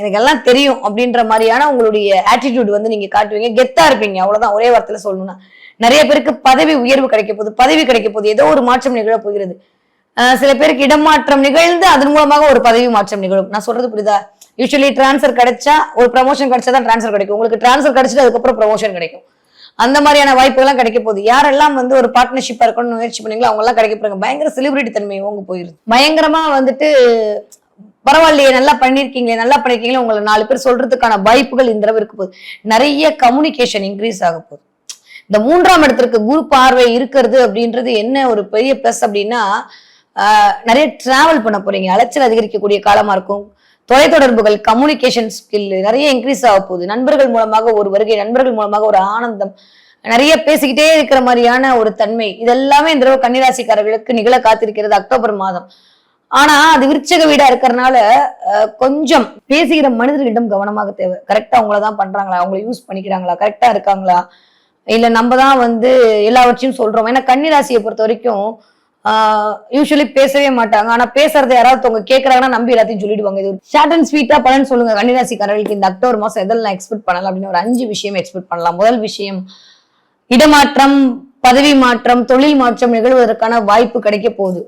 எனக்கு எல்லாம் தெரியும் அப்படின்ற மாதிரியான உங்களுடைய ஆட்டிடியூட் வந்து நீங்க காட்டுவீங்க. கெத்தா இருப்பீங்க. அவ்வளவுதான். ஒரே வார்த்தையில சொல்லணும்னா. நிறைய பேருக்கு பதவி உயர்வு கிடைக்க போகுது. பதவி கிடைக்க போகுது. ஏதோ ஒரு மாற்றம் நிகழ போகிறது. சில பேருக்கு இடமாற்றம் நிகழ்ந்து அதன் மூலமாக ஒரு பதவி மாற்றம் நிகழும். நான் சொல்றது புரியுதா? யூஸ்வலி டிரான்ஸ்ஃபர் கிடைச்சா ஒரு ப்ரமோஷன் கிடைச்சா தான் டிரான்ஸ்ஃபர் கிடைக்கும். உங்களுக்கு டிரான்ஸ்ஃபர் கிடைச்சிட்டு அதுக்கப்புறம் ப்ரமோஷன் கிடைக்கும். அந்த மாதிரியான வாய்ப்புகள்லாம் கிடைக்க போகுது. யாரெல்லாம் வந்து ஒரு பார்ட்னர்ஷிப்பா இருக்கணும்னு முயற்சி பண்ணீங்களோ அவங்க எல்லாம் கிடைக்க போறாங்க. பயங்கர செலிபிரிட்டி தன்மை அவங்க போயிருது. பயங்கரமா வந்துட்டு பரவாயில்லையே நல்லா பண்ணிருக்கீங்களே நல்லா பண்ணிருக்கீங்களே உங்களை நாலு பேர் சொல்றதுக்கான வாய்ப்புகள் இந்த தடவை இருக்க போகுது. நிறைய கம்யூனிகேஷன் இன்க்ரீஸ் ஆக போகுது. இந்த மூன்றாம் இடத்திற்கு குரு பார்வை இருக்கிறது அப்படின்றது என்ன ஒரு பெரிய ப்ளஸ் அப்படின்னா நிறைய டிராவல் பண்ண போறீங்க. அலைச்சல் அதிகரிக்கக்கூடிய காலமா இருக்கும். தொலைத்தொடர்புகள் கம்யூனிகேஷன் ஸ்கில் நிறைய இன்க்ரீஸ் ஆக போகுது. நண்பர்கள் மூலமாக ஒரு வருகை நண்பர்கள் மூலமாக ஒரு ஆனந்தம். நிறைய பேசிக்கிட்டே இருக்கிற மாதிரியான ஒரு தன்மை. இதெல்லாமே இந்த தடவை கன்னிராசிக்காரர்களுக்கு நிகழ காத்திருக்கிறது அக்டோபர் மாதம். ஆனா அது விருச்சக வீடா இருக்கிறனால கொஞ்சம் பேசுகிற மனிதர்களிடம் கவனமாக தேவை. கரெக்டா அவங்கள தான் பண்றாங்களா? அவங்களை யூஸ் பண்ணிக்கிறாங்களா? கரெக்டா இருக்காங்களா? இல்ல நம்ம தான் வந்து எல்லாவற்றையும் சொல்றோம்? ஏன்னா கன்னிராசியை பொறுத்த வரைக்கும் யூஸ்வலி பேசவே மாட்டாங்க. ஆனா பேசுறதை யாராவது அவங்க கேட்கறாங்கன்னா நம்பி எல்லாத்தையும் சொல்லிடுவாங்க. இது ஷார்ட் அண்ட் ஸ்வீட்டா பலன் சொல்லுங்க. கன்னிராசிக்காரர்களுக்கு இந்த அக்டோபர் மாசம் எதெல்லாம் எக்ஸ்பெக்ட் பண்ணலாம் அப்படின்னு ஒரு அஞ்சு விஷயம் எக்ஸ்பெக்ட் பண்ணலாம். முதல் விஷயம் இடமாற்றம் பதவி மாற்றம் தொழில் மாற்றம் நிகழ்வதற்கான வாய்ப்பு கிடைக்க போகுது.